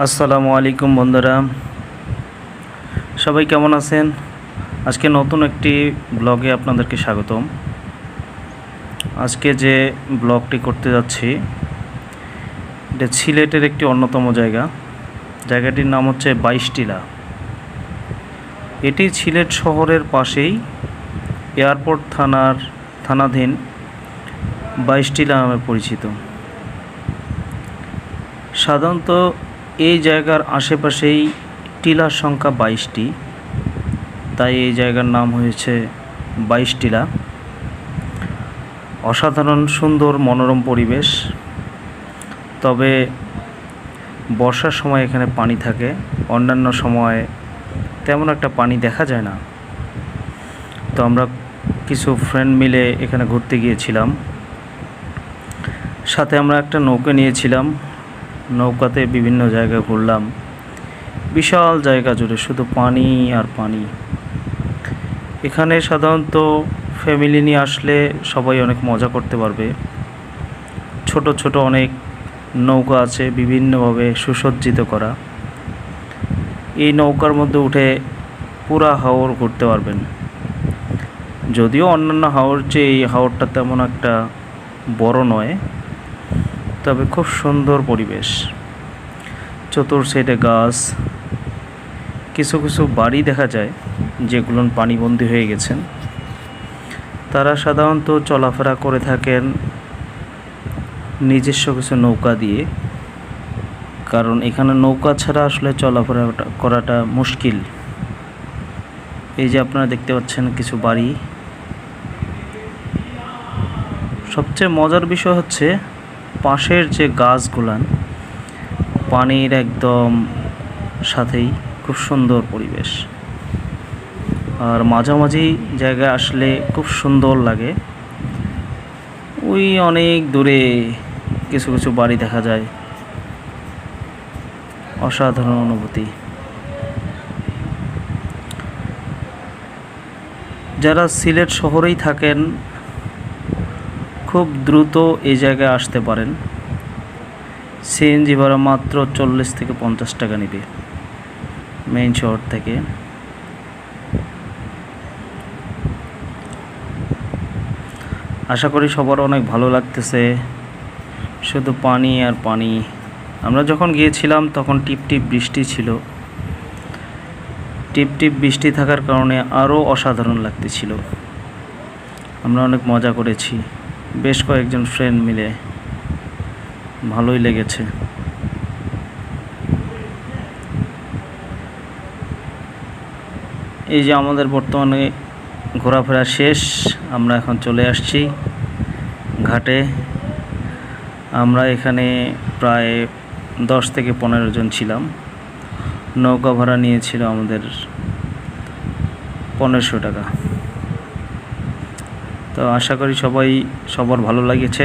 আসসালামু আলাইকুম বন্ধুরা। সবাই কেমন আছেন? আজকে নতুন একটি ব্লগে আপনাদেরকে স্বাগতম। আজকে যে ব্লগটি করতে যাচ্ছি, এটা সিলেটের একটি অন্যতম জায়গা। জায়গাটির নাম হচ্ছে বাইশটিলা। এটি সিলেট শহরের পাশেই এয়ারপোর্ট থানার থানাধীন বাইশটিলা নামে পরিচিত। সাধারণত এই জায়গার আশেপাশেই টিলার সংখ্যা বাইশটি। তাই এই জায়গার নাম হয়েছে বাইশ টিলা। অসাধারণ, সুন্দর, মনোরম পরিবেশ। তবে বর্ষার সময় এখানে পানি থাকে, অন্যান্য সময় তেমন একটা পানি দেখা যায় না। তো আমরা কিছু ফ্রেন্ড মিলে এখানে ঘুরতে গিয়েছিলাম। সাথে আমরা একটা নৌকা নিয়েছিলাম। নৌকাতে বিভিন্ন জায়গায় ঘুরলাম। বিশাল জায়গা জুড়ে শুধু পানি আর পানি। এখানে সাধারণত ফ্যামিলি নিয়ে আসলে সবাই অনেক মজা করতে পারবে। ছোট ছোট অনেক নৌকা আছে বিভিন্নভাবে সুসজ্জিত করা। এই নৌকার মধ্যে উঠে পুরা হাওর ঘুরতে পারবেন। যদিও অন্যান্য হাওর চেয়ে এই হাওরটা তেমন একটা বড় নয়। তবে খুব সুন্দর পরিবেশ। চতুর সাইডে গাছ, কিছু কিছু বাড়ি দেখা যায় যেগুলো পানিবন্দী হয়ে গেছেন তারা সাধারণত চলাফেরা করে থাকেন নিজস্ব কিছু নৌকা দিয়ে, কারণ এখানে নৌকা ছাড়া আসলে চলাফেরা করাটা মুশকিল। এই যে আপনারা দেখতে পাচ্ছেন কিছু বাড়ি। সবচেয়ে মজার বিষয় হচ্ছে পাশের যে গাছগুলান, পানির একদম সাথেই খুব সুন্দর পরিবেশ। আর মাঝামাঝি জায়গায় আসলে খুব সুন্দর লাগে। ওই অনেক দূরে কিছু কিছু বাড়ি দেখা যায়। অসাধারণ অনুভূতি। যারা সিলেট শহরেই থাকেন খুব দ্রুত এই জায়গায় আসতে পারেন। সিএনজি ভাড়া মাত্র চল্লিশ থেকে পঞ্চাশ টাকা নেবে মেইন শহর থেকে। আশা করি সবার অনেক ভালো লাগতেছে। শুধু পানি আর পানি। আমরা যখন গিয়েছিলাম তখন টিপ টিপ বৃষ্টি ছিল। টিপ টিপ বৃষ্টি থাকার কারণে আরও অসাধারণ লাগতেছিল। আমরা অনেক মজা করেছি। বেশ কয়েকজন ফ্রেন্ড মিলে ভালোই লেগেছে। এই যে আমাদের বর্তমানে ঘোরাফেরা শেষ, আমরা এখন চলে আসছি ঘাটে। আমরা এখানে প্রায় দশ থেকে পনেরো জন ছিলাম। নৌকা ভাড়া নিয়েছিল আমাদের পনেরোশো টাকা। তো আশা করি সবাই সবার ভালো লাগেছে।